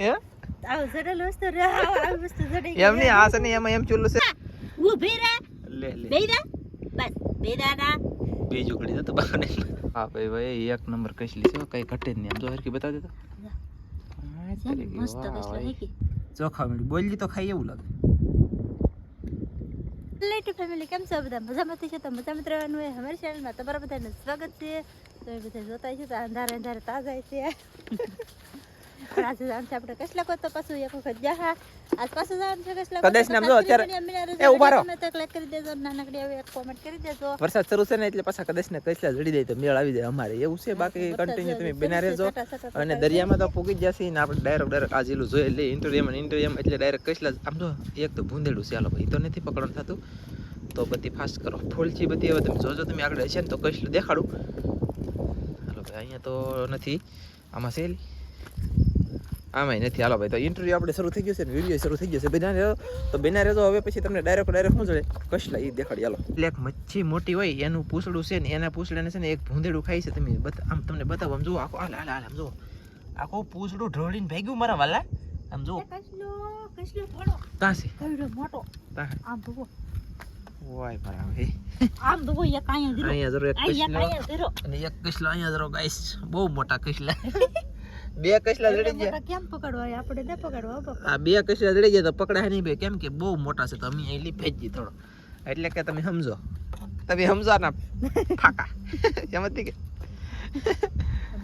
હે? આવ જડેલ વસ્તુ રે આવ આવ વસ્તુ જડી એમ આ છે ને એમાં એમ ચૂલું છે. ઊભી રે લે બસ જતો બાને. હા ભાઈ ભાઈ એક નંબર કસલી છે કઈ ઘટે જ નહીં. આમ જો હરકી બતા દેતો. મસ્ત કસલી કસલો હે કે ચોખા મીઠું બોલજી તો ખાઈ એવું લાગે. લેટુ ફેમિલી કેમ છો બધા? મજામાંથી છે તો મજામાં જ રહેવાનું હોય. અમારી ચેનલમાં તમારા બધાને સ્વાગત છે. તો એ બધા જોતા છે તો અંધારે અંધારે તાજા છે. પણ આજે જવાનું છે આપણે કસલા કો તો પાછું એક વખત જાહા આજ પાછું જવાનું છે કસલા કદાચ ને જો અત્યારે- એ ઊભા રહો. લાઈક કરી દેજો નાનકડી આવી એક કોમેન્ટ કરી દેજો. વરસાદ શરૂ છે ને એટલે પાછા કદાચ ને કસલા જડી જાય તો મેળ આવી જાય અમારે. એવું છે બાકી કન્ટિન્યુ તમે બના રહેજો. અને દરિયામાં તો પૂગી જ જશે ને આપણે ડાયરેક્ટ ડાયરેક્ટ આ જેલું જોઈએ એટલે ઇન્ટરવ્યુમાં ઇન્ટરવ્યુમાં એટલે ડાયરેક્ટ કસલા આમ જો એક તો ભૂંદેડું છે હાલો ભાઈ તો નથી પકડવાનું થતું. તો બધી ફાસ્ટ કરો. ફૂલચી બધી હવે તમે જોજો તમે આગળ હશે ને તો કસલું દેખાડું. હાલો ભાઈ અહીંયા તો નથી. આમાં છે આમાંય નથી. હાલો ભાઈ તો ઇન્ટરવ્યુ આપણે શરૂ થઈ ગયું છે ને વીડિયો શરૂ થઈ ગયો છે. બેના રહેજો તો બેના રહેતો હવે પછી તમને ડાયરેક્ટ ડાયરેક્ટ શું જોડે કશલા એ દેખાડી. હાલો. એટલે એક મચ્છી મોટી હોય એનું પૂછડું છે ને એના પૂછડાને છે ને એક ભૂંદેડું ખાય છે. તમે બતા આમ તમને બતાવો આમ જુઓ આખો હાલ હાલ હાલ આમ જુઓ. આખું પૂછડું ઢોળીને ભાગ્યું મારા વાલા. આમ જુઓ. કસલો કસલો થોડો ત્યાં છે. મોટો. આમ જુઓ. વાય બરાબર આમ ભૂવો એક અહીંયા અહીંયા જરૂર એક કિસ્લો અહીંયા ધીરો અને એક કસલો અહીંયા જરૂર ગાઈસ બહુ મોટા કસલા બે કસલા જડી ગયા. કેમ પકડવા આપણે ને પકડવા આ બે કસલા જડી ગયા તો પકડાય નહીં બે. કેમ કે બહુ મોટા છે તો અમે અહીં લી ફેંચી થોડો. એટલે કે તમે સમજો. તમે સમજો ના ફાકા. સમજતી કે.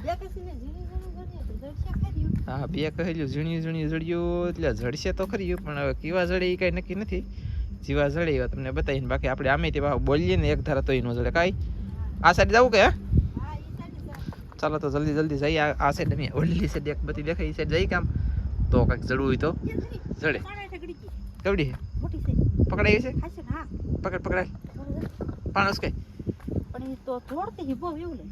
બે કસીને ઝીણી ઝીણી ઝીણી તો જડશે ખરી. હા બે કહેલું ઝીણ્યું ઝીણ્યું જડ્યું એટલે જડશે તો ખરી પણ હવે કેવા જડે એ કાંઈ નક્કી નથી. જીવા જડે એવા તમને બતાવીને બાકી આપણે આમે તે બોલીએ ને એક ધારા તો એનું જડે કાંઈ. આ સાઈડ જવું કે હે? ચાલો તો જલ્દી જલ્દી જઈએ આ સાઈડ અમે ઓલી સાઈડ એક બધી દેખાય એ સાઈડ જઈ કામ તો કાંઈક જડવું હોય તો. જડે. કેવડી છે પકડાઈ છે ને? પકડ પકડાય પણ ઈ તો થોડતી હી એવું લે.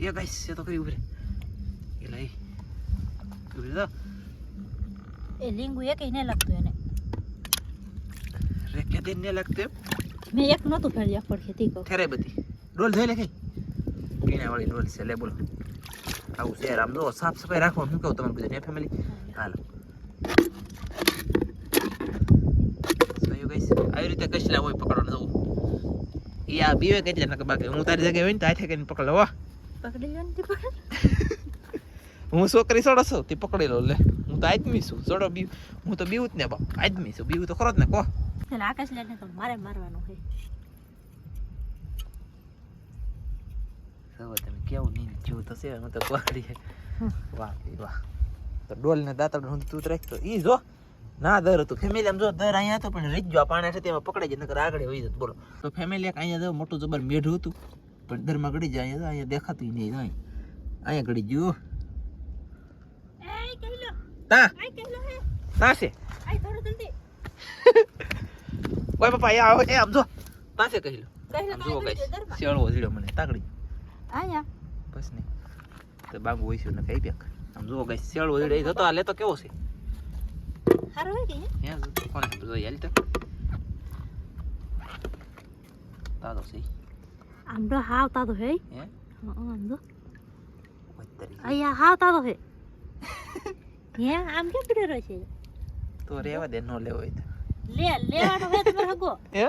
એ ગાઈસ છે તો કરી ઉભરે એ લઈ ઉભરે તો એ લીંબુ એક નહીં લાગતું એને. રે કે દિન ને લાગતે મેં એક નહોતું ફેરવી આખો ખેતી કહું. ઠેરે બધી. ડોલ જોઈ લે કઈ પીણા વાળી ડોલ છે લે બોલો. આવું છે આમ જો સાફ સફાઈ રાખો હું કહું તમારે બધા ફેમિલી હાલો. જોયું આવી રીતે કશલા હોય પકડવાનું જવું ઈ આ બીવે કેટલા કે બાકી. હું તારી જગ્યાએ હોય ને તો આઠે કરીને પકડ લો પકડી ને પકડ. હું છોકરી સોડો છું તે પકડી લો લે. હું તો આદમી છું સોડો બી હું તો બીવું જ ને બાપ. આદમી છું બીવું તો ખરો જ ને કહો. પેલા આકાશ લાઈને તો મારે મારવાનું છે. હવે તમે કેવું નહીં જેવું તો છે હું તો પકડી વાહ વાહ. તો ડોલ ને દાંતડ હું તું રાખતો ઈ જો. ના દર હતું. ફેમિલી આમ જો દર અહીંયા હતો પણ રહી જો પાણી છે તેમાં પકડાઈ જાય નકર આગળ હોય જતો. બોલો. તો ફેમિલી એક અહીંયા જો મોટું જબર મેઢું હતું પણ દરમાં ગળી જાય અહીંયા અહીંયા દેખાતું નહીં અહીં. અહીંયા ગળી ગયું તા. તા છે. ઓય પપ્પા એ આવો એ આમ જો. પાસે કહી લો. આમ જુઓ ગાઈસ. શેળવો ઝીડો મને તાકડી. આયા. બસ નહીં તો બાબુ હોય છે ને કઈ બેક આમ જુઓ ગાઈસ શેળવો ઝીડો એ જતો આ લેતો કેવો છે? હારું હે કે હે? કોને જોઈ હાલ તો. તાતો છે. આમ તો હાવ તાતો હે? હે આમ તો અહીંયા હાવ તાતો હે હે આમ કેમ પીડે રહ્યો છે? તો રેવા દે નો લેવો હોય તો. લે લેવાનો હે તમારે હગો હે?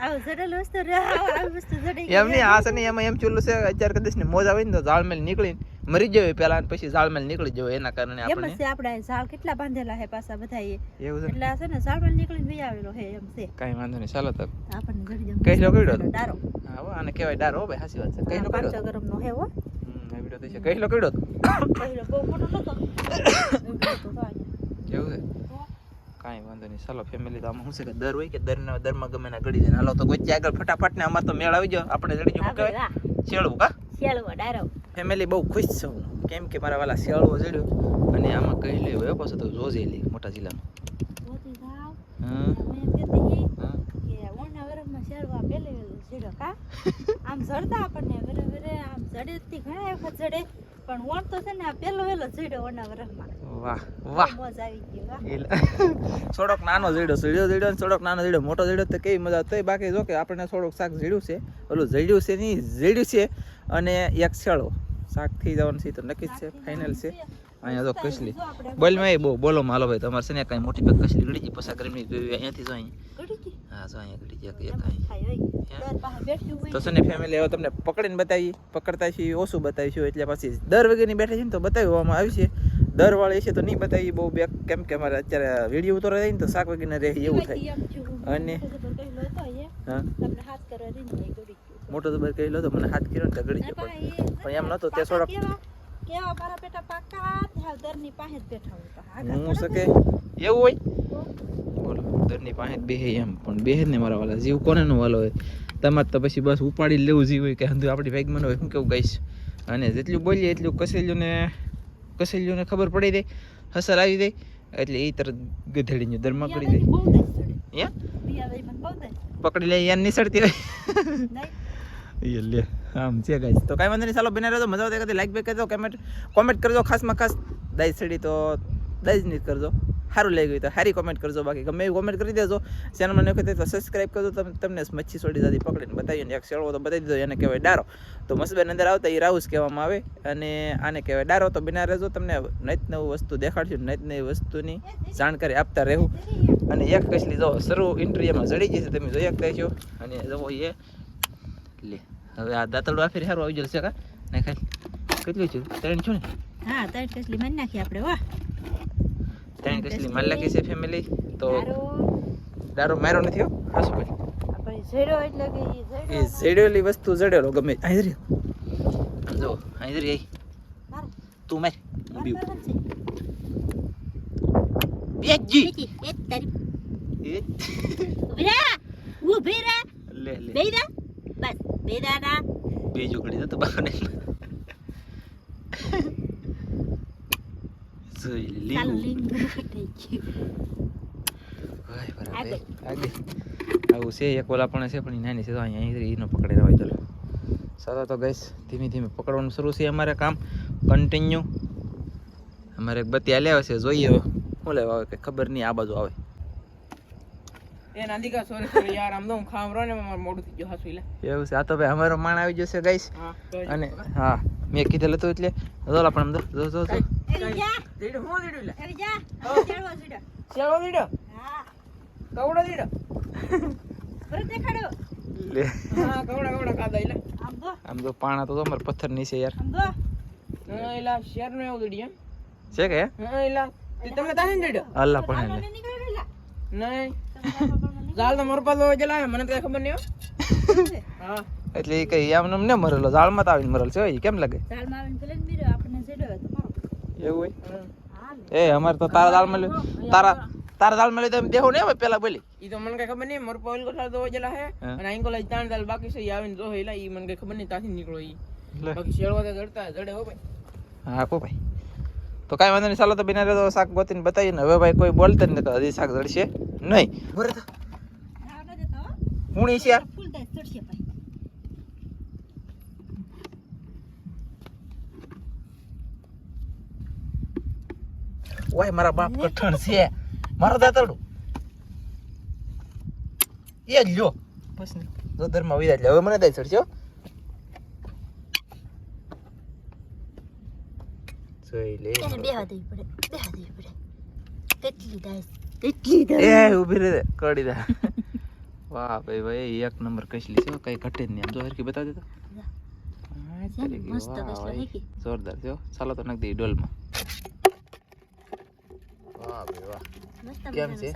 આવ જડેલ વસ્તુ રે આવ આવ વસ્તુ જડી એમ નહીં આ ને એમાં એમ ચૂલું છે અત્યારે કદાચ ને મોજા હોય ને તો નીકળીને મરી જાય પેલા અને પછી ઝાડમેલ નીકળી જાય એના કારણે એમ છે આપણે ઝાડ કેટલા બાંધેલા હે પાછા બધા એ એવું છે? એટલે છે ને આવેલો હે એમ છે. કાંઈ વાંધો નહીં ચાલો તો. આપણને જડી જમ કઈ લો કઈડો ડારો. હા આને કહેવાય ડારો હો ભાઈ સાચી વાત છે. કઈ લો કઈડો ગરમ નો હે. હો આ વિડિયો તો છે. કઈ લો કઈડો પહેલો બહુ મોટો નતો એવડો હતો તો અહીંયા. એવું છે? કાંઈ વાંધો નહીં. ચાલો ફેમિલી તો આમાં શું છે કે દર હોય કે દરના દરમાં ગમે ના ગળી જાય. હાલો તો ગોચી આગળ ફટાફટ ને આમાં તો મેળ આવી જાવ આપણે જડી જવું કહેવાય શેળવું કા શેલવો ડારો ફેમિલી બહુ ખુશ છું કેમ કે મારા વાલા શેળવો જડ્યો અને આમાં કહી લે એ પાછો તો જોજે લે મોટા જિલ્લામાં આમ જડતા આપણને વરે વરે આમ જડે તી ઘણા વખત જડે પણ તો છે ને આ પેલો વેલો જડ્યો ઓના વાહ વાહ. મજા આવી ગઈ વાહ. થોડોક નાનો જડ્યો જડ્યો જડ્યો ને થોડોક નાનો જડ્યો મોટો જડ્યો તો કેવી મજા. તો બાકી જો કે આપણને થોડોક શાક જડ્યું છે. ઓલું જડ્યું છે નહીં જડ્યું છે અને એક છેડો. શાક થઈ જવાનું છે તો નક્કી જ છે ફાઇનલ છે. અહીંયા તો કસલી. બોલ મેં બહુ બોલો માલો ભાઈ તમારે છે ને કાંઈ મોટી પેક કસલી પસાર કરીને ગઈ અહીંયાથી જો અહીં. હા જો અહીંયા ગળી ગઈ એક અહીં તો છે ને ફેમિલી હવે તમને પકડીને બતાવી પકડતા છીએ ઓછું બતાવીશું. એટલે પછી દર વગેરેની બેઠા છે ને તો બતાવવામાં આવશે. દર વાળી છે તો નહીં બતાવી બહુ બેક કેમ કે અમારે અત્યારે વીડિયો ઉતરો રહી ને તો શાક વગેરે રહે એવું થાય. અને મોટો તો કહી લો તો મને હાથ કર્યો ને તો ગયો. પણ એમ નતો તે થોડોક કેવા? મારા બેટા પાકા ત્યાં દરની પાસે જ બેઠા હોય હું શકે? એવું હોય? બોલો દરની પાસે જ બેહે એમ. પણ બેહે ને મારા વાલા. જીવ કોને નો વાલો હોય. તમારે તો પછી બસ ઉપાડી લેવું જીવ હોય કે હંધુ આપણી ભાગમાં હોય. હું કેવું ગઈશ? અને જેટલું બોલીએ એટલું કસેલ્યુંને કસેલ્યુંને ખબર પડી દે હસર આવી દે. એટલે એ તરત ગધેડીને દરમાં કરી દાય. પકડી લે યાર નિસળતી હોય. એ લે આમ છે ગાઈસ તો કાંઈ વાંધો નહીં ચાલો બને રહેજો. મજા આવતી કદી લાઈક બેક કરજો કમેન્ટ કોમેન્ટ કરજો. ખાસમાં ખાસ દાઈ સડી તો દાઈ જ નહીં કરજો. સારું લાગ્યું ગયું તો સારી કોમેન્ટ કરજો. બાકી ગમે એવી કોમેન્ટ કરી દેજો. ચેનલમાં નહીં હોય તો સબસ્ક્રાઈબ કરજો. તમે, તમને મચ્છી છોડી દાદી પકડીને બતાવીએ ને એક શેળવો તો બતાવી દીધો, એને કહેવાય ડારો. તો મસબેન અંદર આવતા એ રાઉસ કહેવામાં આવે અને આને કહેવાય ડારો. તો બિના રહેજો, તમને નૈત નવું વસ્તુ દેખાડશું નૈત નવી વસ્તુની જાણકારી આપતા રહેવું. અને એક કસલી જો શરૂ ઇન્ટરવ્યુમાં જડી જશે તમે જોઈ શકતા છો અને જવો એ લે, હવે આ દાંતડું આફેર સારું આવી જશે કા? ને ખાલી કેટલું છું ત્રણ છું ને? હા, ત્રણ કસલી મારી નાખી આપણે વાહ ત્રણ કસલી માલ લાગી છે ફેમિલી તો. દારો મારો નથી હો હા શું ભાઈ ઝેડો એટલે કે એ જડેલી વસ્તુ જડેલો ગમે અહીં રહી જો અહીં રહી મારો. તું માર હું છે. બેજી એ તારી એ ઊભી રહે. લે લે બેહી બસ બેહી રહે ના. બે જોકડી તો બાને જોઈ લે ચાલો લીંબુ લીંબુ થઈ ગયું. ભાઈ બરાબર આગળ. આગળ આવું છે એક ઓલા પણ છે પણ નાની છે તો અહીંયા અહીં એનો પકડી રહ્યો ચાલો ચાલો તો ગઈશ ધીમે ધીમે પકડવાનું શરૂ છે અમારે કામ કન્ટિન્યુ અમારે બત્તી હાલ્યા છે જોઈએ હવે શું લેવા આવે કંઈ ખબર નહીં આ બાજુ આવે એ નાંદિકા સોરી સોરી યાર આમ તો હું ખાવરો ને મારું મોઢું થઈ ગયું હાસુ એટલે એવું છે આ તો ભાઈ અમારો માણ આવી જશે ગઈશ હા અને હા મેં કીધેલું હતું એટલે જોલા પણ આમ જો જો. જો એરી હું દીડું લે? એરી જા. ઝેડો ઝેડો. સેવો દીડો. હા. કવડો દીડો? બરાબર દેખાડો. લે. હા કવડા કવડા કાદા એટલે આમ જો, આમ તો પાણા તો અમારે પથ્થરની છે યાર. આમ એલા શેર નો એવું દીડી એમ. છે કે? હા એલા તે તાને દીડો? અલ્લા પણ. નહીં. તમે મોર પાલો મને તો ખબર નહીં હો. એટલે એ કઈ આમ નામ મરેલો જાળમાં તો આવીને મરેલ છે હોય, કેમ લાગે? ઝાડમાં આવીને પેલા આપણને. એવું હોય? એ અમારે તો તારા દાળ મળ્યું તારા તારા દાળ મળ્યું તો એમ દેવું ને પેલા બોલી. ઈ તો મને કઈ ખબર નહીં મારું પાલ કોઠા તો જલા હે અને અહીં કોલેજ ત્રણ દાલ બાકી છે ઈ આવીને જો એલા ઈ મને કઈ ખબર નહીં ત્યાંથી નીકળો ઈ. બાકી શેરવા તો જડતા જડે હો ભાઈ. હા કો ભાઈ. તો કાંઈ વાંધો નહીં ચાલો તો બિના તો શાક ગોતીને બતાવીએ ને. હવે ભાઈ કોઈ બોલતા જ નથી હજી શાક જડશે નહીં. બરાબર છે. ઓય મારા બાપ કઠણ છે. મારો દાતરડું. એ જ લ્યો. બસ ને. જો ધર્મ હવે મને દઈ ચડશે જોઈ લે એને બેહવા દેવી પડે, બેહવા દેવી પડે. કેટલી દાય, કેટલી દાય. એ ઊભી રહે કડી દે વાહ ભાઈ ભાઈ એક નંબર કસલી છે કઈ ઘટે જ નહીં જો તો હરકી બતા દે તો હા, છે ને, ચલી ગઈ. મસ્ત વાહ, કસલા ભાઈ. હેકી. જોરદાર હો. ચાલો તો નાખી દઈએ ડોલમાં વાહ ભાઈ વાહ કેમ છે?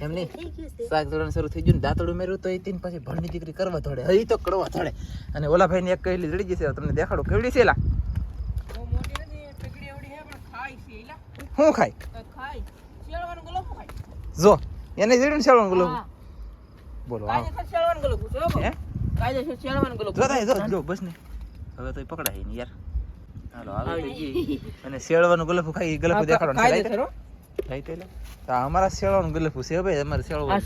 એમ નહીં? થઈ ગયું શાક ધોરણ શરૂ થઈ ગયું ને દાંતડું મેર્યું તો એ તીન પછી ભણની દીકરી કરવા થોડે હજી તો કરવા થોડે અને ઓલા ભાઈ એક કહેલી જડી જશે તમને દેખાડો કેવડી છે એલા બહુ મોટી નથી ટકડી એવડી હે પણ ખાય છે એલા શું ખાય જો એને જડ્યું ને શેળવાનું ગુલાબ બોલો જો બસ હવે તો પકડાય નહીં યાર. હાલો આવી આવી. અને શેળવાનું ખાઈ દેખાડવાનું છે, તો અમારા શેળવાનું ગુલાબ છે ભાઈ અમારે શેળવું આ ભાઈ.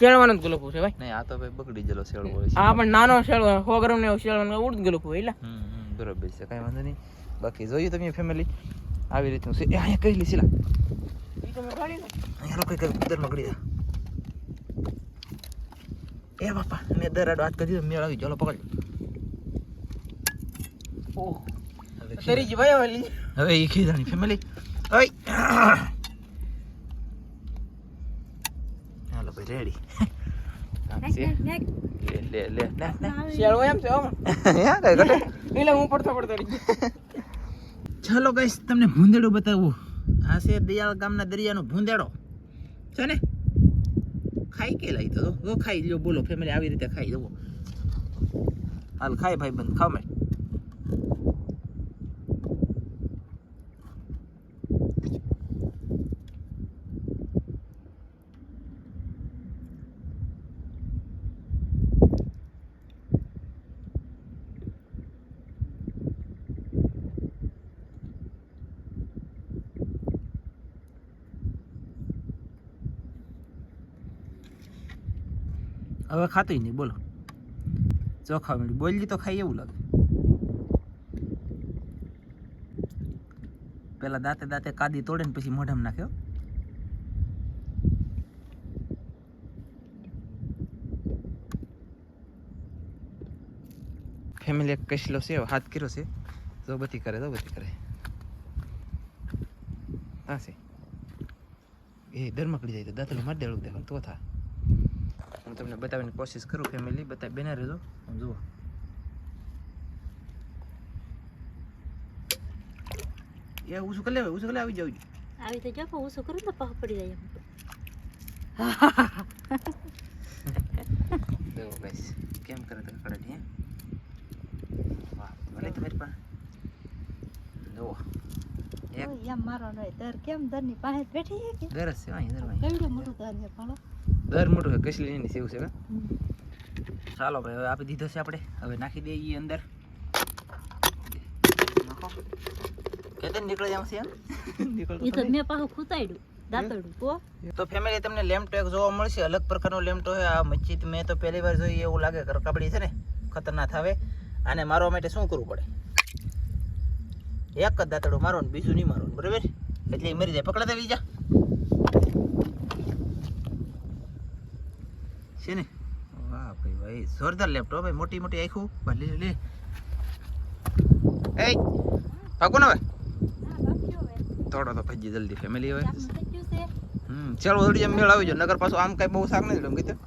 નહીં આ તો ભાઈ બગડી ગયેલો શેળવો છે. આ પણ નાનો શેરવો સો ગ્રામ ને શેળવાનું ઉડ ગલો પૂછે હમ, હમ, બરોબર છે કાંઈ વાંધો નહીં. બાકી જોયું તમે ફેમિલી આવી રીતનું છે. એ અહીંયા કઈ લીધી લા અહીંયા લોકો કઈ ઉધરમાં મગડી દે એ બાપા મેં દર આડો હાથ કરી દીધો મેળ આવી ચાલો પકડ. ઓહ. હવે એ ખીધાની ફેમિલી ઓય. હાલો ભાઈ રેડી. લે લે લે. શિયાળ હોય એમ છે આમાં. હે, કઈ ઘટે? એટલે હું પડતો પડતો રહી ગયો. ચાલો ગાઈસ તમને ભૂંદેડું બતાવું. આ છે દયાળ ગામના દરિયાનો ભૂંદેડો. છે ને? ખાઈ કે લઈ તો? ખાઈ લો બોલો ફેમિલી આવી રીતે ખાઈ જવો હાલ ખાય ભાઈ બંધ ખાવ મેં. હવે ખાતું નહીં, બોલો. ચોખા મેળવી બોલી તો ખાઈ એવું લાગે. પેલા દાંતે દાંતે કાદી તોડે ને પછી મોઢામાં નાખ્યો ફેમિલી એક કસલો છે હાથ કર્યો છે. તો બધી કરે તો બધી કરે. હા છે. એ દરમકડી જાય તો દાંતલું મારી દેવું દેવાનું, તો થા. હું તમને બતાવવાની કોશિશ કરું ફેમિલી બતાવી બેના રહેજો. હું જુઓ. એ ઉસુ કલે ઉસુ કલે આવી જાવ. આવી તો જો હું શું કરું તો પાહ પડી જાય. દેવો ગાઈસ કેમ કરે તો કડક હે? વાહ ભલે તમારી પાસે. દેવો એક. ઓય, મારો નહીં દર કેમ દરની પાસે બેઠી હે કે? દર છે અહીં દર અહીં કેવડું મોટો દર છે ભાલો. દર મોટું છે કસલી એની સેવું છે ચાલો ભાઈ હવે આપી દીધો છે આપણે. હવે નાખી દઈએ અંદર. તો તો નહીં. મેં પાછું ખૂતાડ્યું દાંતડું કો તો ફેમિલી તમને લેમ્ટો એક જોવા મળશે અલગ પ્રકારનો લેમ્ટો છે આ મચ્છી મેં તો પહેલી વાર જોઈ એવું લાગે કરકાબડી છે ને ખતરનાક આવે. આને મારવા માટે શું કરવું પડે? એક જ દાંતડો મારો ને બીજું નહીં મારો બરાબર? એટલે એ મરી જાય. પકડા બીજા. છે ને? વાહ ભાઈ ભાઈ, જોરદાર લેપટોપ ભાઈ મોટી મોટી આખું. ભલે લે એ, ભાગો ને ભાઈ થોડો તો ભજી જલ્દી ફેમિલી હોય ચાલો થોડી મેળ આવી જો નગર પાછું આમ કઈ બહુ શાક નથી એમ કીધું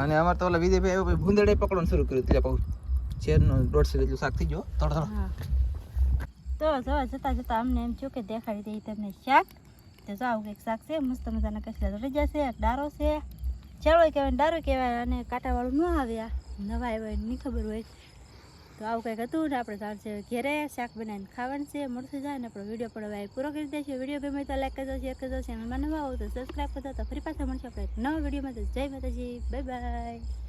અને અમારે તો ઓલા વિજયભાઈ ભાઈ ભૂંદડે પકડવાનું શરૂ કર્યું ત્યાં પાછું શેરનું દોઢસો જેટલું શાક થઈ ગયો. થોડો થોડો. તો જવા જતા જતા અમને એમ થયું કે દેખાડી દઈએ તમને શાક. તો જો, આવું કંઈક શાક છે, મસ્ત મજાના કસલા રજા છે ડારો છે. ચાલો કહેવાય દારૂ કહેવાય અને કાંટાવાળું ન આવે આ. નવા આવ્યા નહીં ખબર હોય. તો આવું કંઈક હતું ને આપણે જાણશે ઘેરે શાક બનાવીને ખાવાનું છે, મળશે જાય ને આપણો વીડિયો પણ હવે પૂરો કરી દેશે. વીડિયો ગમે તો લાઈક કરજો શેર કરજો. ચેનલમાં નવા આવો તો સબસ્ક્રાઈબ કરજો તો ફરી પાછા મળશે આપણે નવા વિડીયોમાં. તો જય માતાજી બાય બાય